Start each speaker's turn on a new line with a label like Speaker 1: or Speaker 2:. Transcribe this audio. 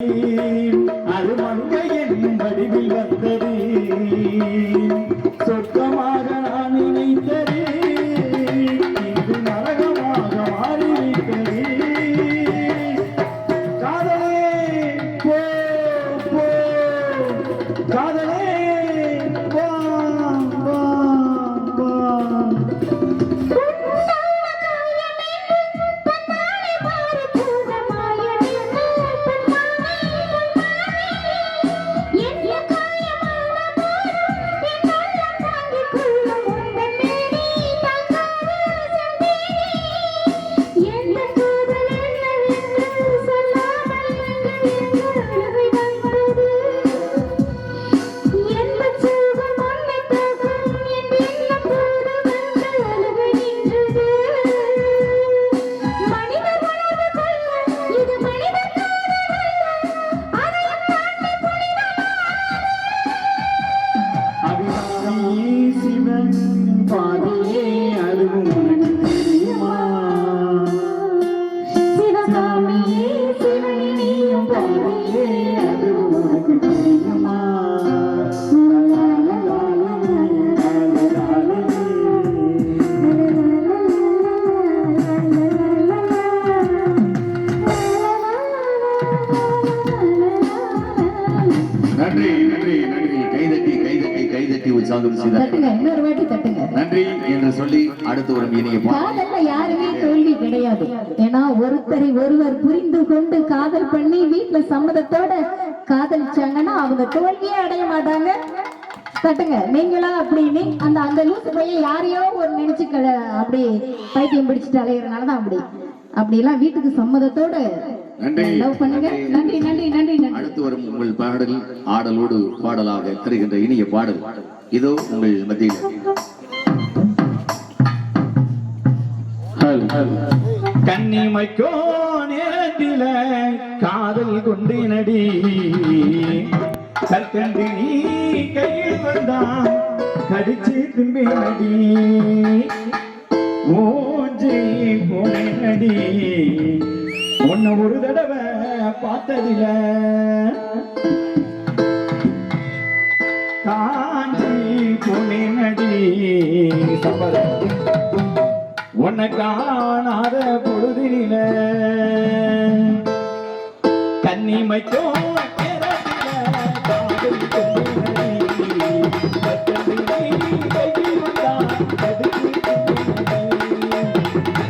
Speaker 1: அது மங்கையின் வடிவில் வந்தது. சொர்க்கமாக நான் நினைத்தது. இது நரகமாக மாறிவிட்டது. காதலே போ போ. காதலே பாதையே அதுவும் உனக்கு தெரியுமா பாதையே அதுவும் உனக்கு தெரியுமா
Speaker 2: நன்றி நன்றி நன்றி. கைதட்டி கைதட்டி. கைதட்டி உற்சாகம் செய்தார்.
Speaker 3: இன்னொரு வாட்டி தட்டுங்க.
Speaker 2: நன்றி என்று சொல்லி அடுத்து வரும் இனிய
Speaker 3: காதல்ல யாருமே தோல்வி கிடையாது. ஏன்னா ஒருத்தரை ஒருவர் புரிந்து கொண்டு காதல் பண்ணி வீட்டுல சம்மதத்தோட காதலிச்சாங்கன்னா அவங்க தோல்வியே அடைய மாட்டாங்க. தட்டுங்க நீங்களா அப்படின்னு அந்த அந்த லூசு பையன் யாரையோ ஒரு நினைச்சு அப்படி பைத்தியம் பிடிச்சிட்டு அலையறதுனாலதான் அப்படி. அப்படி எல்லாம் வீட்டுக்கு சம்மதத்தோட
Speaker 2: நன்றி.
Speaker 3: லவ் பண்ணுங்க. நன்றி. நன்றி நன்றி நன்றி
Speaker 2: அடுத்து வரும் உங்கள் பாடல் ஆடலோடு பாடலாக தருகின்ற இனிய பாடல். இதோ உங்கள் மத்தியில்.
Speaker 1: கன்னிமைக்கோ நேரத்தில காதல் கொண்டு நடி. கற்கண்டு நீ கையில் வந்தான் கடிச்சு தும்பி நடி. மூஞ்சி போனே பார்த்ததில காஞ்சி புனி நடி. சபதம் உன்னை காணாத பொழுதில கன்னிமைக்கும் Thank you.